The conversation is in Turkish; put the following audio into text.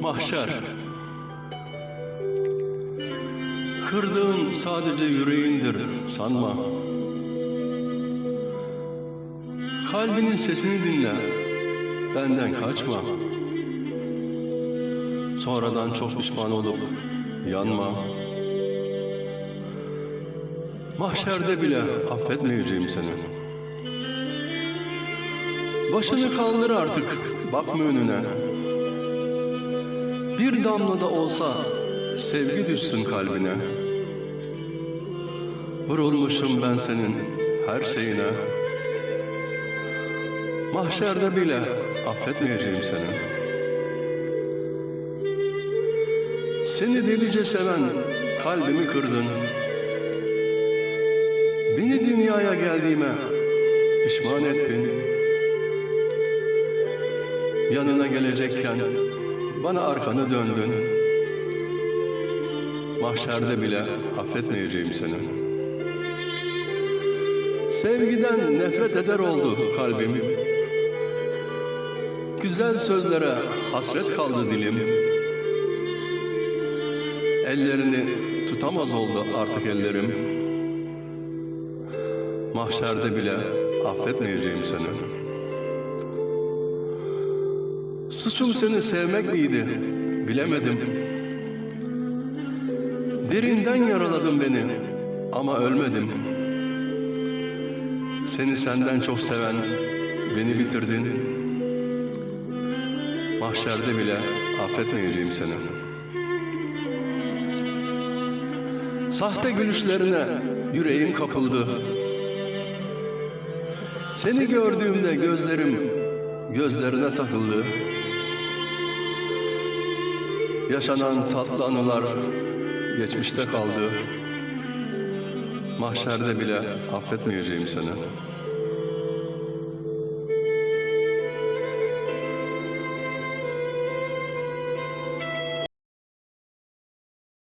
Mahşer. Kırdığın sadece yüreğindir sanma. Kalbinin sesini dinle. Benden kaçma. Sonradan çok pişman olup yanma. Mahşerde bile affetmeyeceğim seni. Başını kaldır artık, bakma önüne. Bir damla da olsa sevgi düşsün kalbine. Vurulmuşum ben senin her şeyine. Mahşerde bile affetmeyeceğim seni. Seni delice seven kalbimi kırdın. Beni dünyaya geldiğime pişman ettin. Yanına gelecekken bana arkanı döndün. Mahşerde bile affetmeyeceğim seni. Sevgiden nefret eder oldu kalbim. Güzel sözlere hasret kaldı dilim. Ellerini tutamaz oldu artık ellerim. Mahşerde bile affetmeyeceğim seni. Suçum seni sevmek miydi? Bilemedim. Derinden yaraladın beni ama ölmedim. Seni senden çok seven beni bitirdin. Mahşerde bile affetmeyeceğim seni. Sahte gülüşlerine yüreğim kapıldı. Seni gördüğümde gözlerim gözlerine takıldı. Yaşanan tatlı anılar geçmişte kaldı. Mahşerde bile affetmeyeceğim seni.